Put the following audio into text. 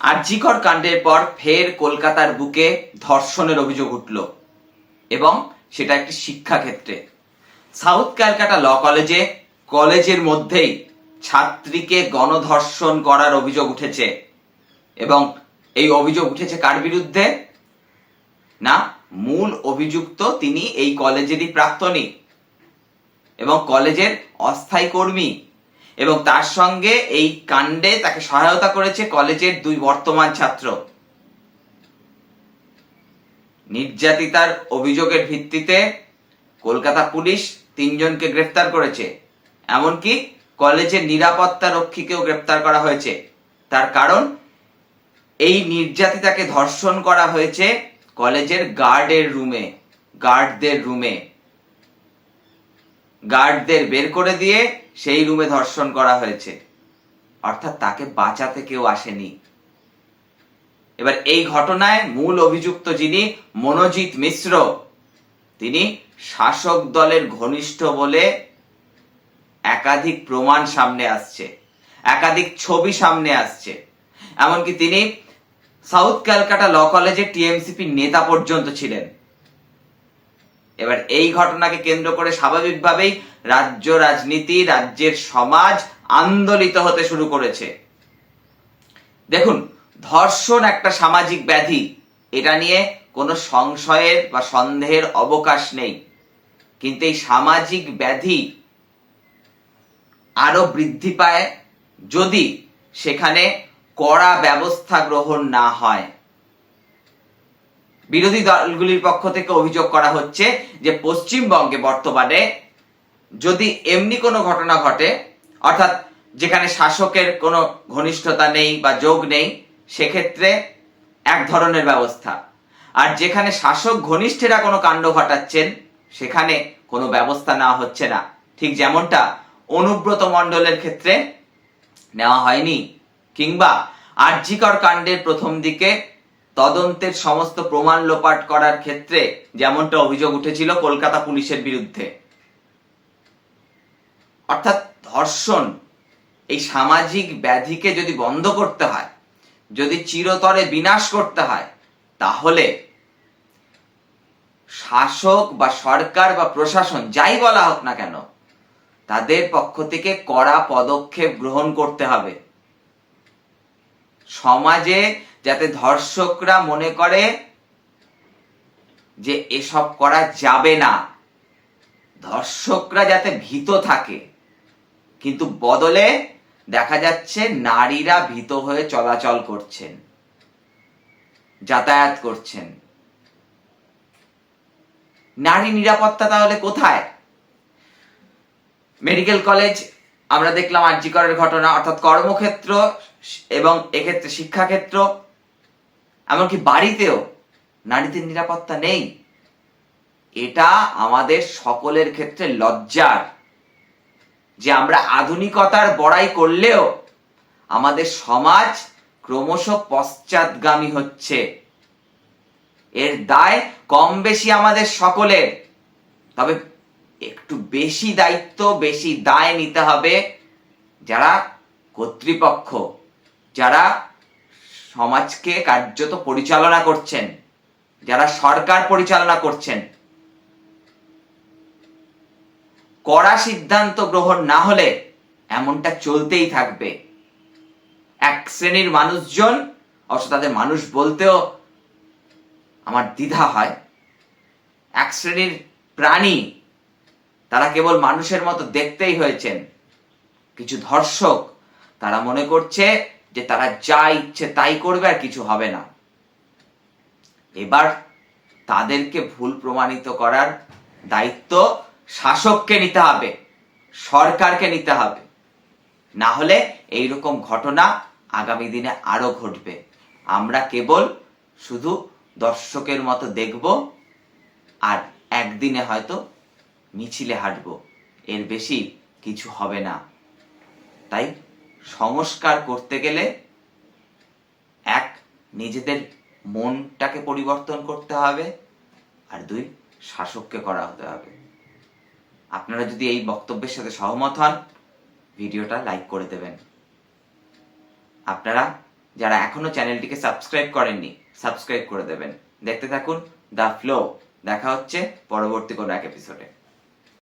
আরজিকর কাণ্ডের পর ফের কলকাতার বুকে ধর্ষণের অভিযোগ উঠল এবং সেটা একটি শিক্ষাক্ষেত্রে। সাউথ ক্যালকাটা ল কলেজে কলেজের মধ্যেই ছাত্রীকে গণধর্ষণ করার অভিযোগ উঠেছে। এবং এই অভিযোগ উঠেছে কার বিরুদ্ধে? না, মূল অভিযুক্ত তিনি এই কলেজেরই প্রাক্তনী এবং কলেজের অস্থায়ী কর্মী এবং তার সঙ্গে এই কাণ্ডে তাকে সহায়তা করেছে কলেজের দুই বর্তমান ছাত্র। নির্যাতিতার অভিযোগের ভিত্তিতে কলকাতা পুলিশ তিনজনকে গ্রেফতার করেছে। এমনকি কলেজের নিরাপত্তা রক্ষীকেও গ্রেফতার করা হয়েছে। তার কারণ, এই নির্যাতিতাকে ধর্ষণ করা হয়েছে কলেজের গার্ডের রুমে, গার্ডদের রুমে। গার্ডদের বের করে দিয়ে সেই রুমে ধর্ষণ করা হয়েছে। অর্থাৎ তাকে বাঁচাতে কেউ আসেনি। এবার এই ঘটনায় মূল অভিযুক্ত যিনি মনোজিৎ মিশ্র, তিনি শাসক দলের ঘনিষ্ঠ বলে একাধিক প্রমাণ সামনে আসছে, একাধিক ছবি সামনে আসছে। এমনকি তিনি সাউথ ক্যালকাটা ল কলেজে টিএমসিপি নেতা পর্যন্ত ছিলেন। এবার এই ঘটনাকে কেন্দ্র করে স্বাভাবিকভাবেই রাজ্য রাজনীতি, রাজ্যের সমাজ আন্দোলিত হতে শুরু করেছে। দেখুন, ধর্ষণ একটা সামাজিক ব্যাধি। এটা নিয়ে কোনো সংশয়ের বা সন্দেহের অবকাশ নেই। কিন্তু এই সামাজিক ব্যাধি আরও বৃদ্ধি পায় যদি সেখানে কড়া ব্যবস্থা গ্রহণ না হয়। বিরোধী দলগুলির পক্ষ থেকে অভিযোগ করা হচ্ছে যে পশ্চিমবঙ্গে বর্তমানে যদি এমনি কোনো ঘটনা ঘটে, অর্থাৎ যেখানে শাসকের কোনো ঘনিষ্ঠতা নেই বা যোগ নেই, সেক্ষেত্রে এক ধরনের ব্যবস্থা। আর যেখানে শাসক ঘনিষ্ঠেরা কোনো কাণ্ড ঘটাচ্ছেন, সেখানে কোনো ব্যবস্থা নেওয়া হচ্ছে না। ঠিক যেমনটা অনুব্রত মণ্ডলের ক্ষেত্রে নেওয়া হয়নি, কিংবা আর্যিকর কাণ্ডের প্রথম দিকে তদন্তের সমস্ত প্রমাণ লোপাট করার ক্ষেত্রে যেমনটা অভিযোগ উঠেছিল কলকাতা পুলিশের বিরুদ্ধে। অর্থাৎ ধর্ষণ, এই সামাজিক ব্যাধিকে যদি বন্ধ করতে হয়, যদি চিরতরে বিনাশ করতে হয়, তাহলে শাসক বা সরকার বা প্রশাসন যাই বলা হোক না কেন, তাদের পক্ষ থেকে কড়া পদক্ষেপ গ্রহণ করতে হবে। সমাজে যাতে ধর্ষকরা মনে করে যে এসব করা যাবে না। ধর্ষকরা যাতে ভীত থাকে, কিন্তু বদলে দেখা যাচ্ছে নারীরা ভীত হয়ে চলাচল করছেন, যাতায়াত করছেন। নারী নিরাপত্তা তাহলে কোথায়? মেডিকেল কলেজ, আমরা দেখলাম আর্যিকরের ঘটনা, অর্থাৎ কর্মক্ষেত্র এবং এক্ষেত্রে শিক্ষাক্ষেত্র। এমনকি বাড়িতেও নারীদের নিরাপত্তা নেই। এটা আমাদের সকলের ক্ষেত্রে লজ্জার। যে আমরা আধুনিকতার বড়াই করলেও আমাদের সমাজ ক্রমশ পশ্চাৎগামী হচ্ছে। এর দায় কম বেশি আমাদের সকলের। তবে একটু বেশি দায়িত্ব, বেশি দায় নিতে হবে যারা কর্তৃপক্ষ, যারা সমাজকে কার্যত পরিচালনা করছেন, যারা সরকার পরিচালনা করছেন। কড়া সিদ্ধান্ত গ্রহণ না হলে এমনটা চলতেই থাকবে। এক শ্রেণির মানুষজন, অবশ্য তাদের মানুষ বলতেও আমার দ্বিধা হয়। এক শ্রেণির প্রাণী, তারা কেবল মানুষের মতো দেখতেই হয়েছেন। কিছু ধর্ষক, তারা মনে করছে যে তারা যা ইচ্ছে তাই করবে আর কিছু হবে না। এবার তাদেরকে ভুল প্রমাণিত করার দায়িত্ব শাসককে নিতে হবে, সরকারকে নিতে হবে। না হলে এইরকম ঘটনা আগামী দিনে আরও ঘটবে। আমরা কেবল শুধু দর্শকের মতো দেখব আর একদিনে হয়তো মিছিলে হাঁটবো। এর বেশি কিছু হবে না। তাই সংস্কার করতে গেলে এক, নিজেদের মনটাকে পরিবর্তন করতে হবে আর দুই, শাসককে করা হতে হবে। আপনারা যদি এই বক্তব্যের সাথে সহমত হন, ভিডিওটা লাইক করে দেবেন। আপনারা যারা এখনও চ্যানেলটিকে সাবস্ক্রাইব করেননি, সাবস্ক্রাইব করে দেবেন। দেখতে থাকুন দ্য ফ্লো। দেখা হচ্ছে পরবর্তী কোনো এক এপিসোডে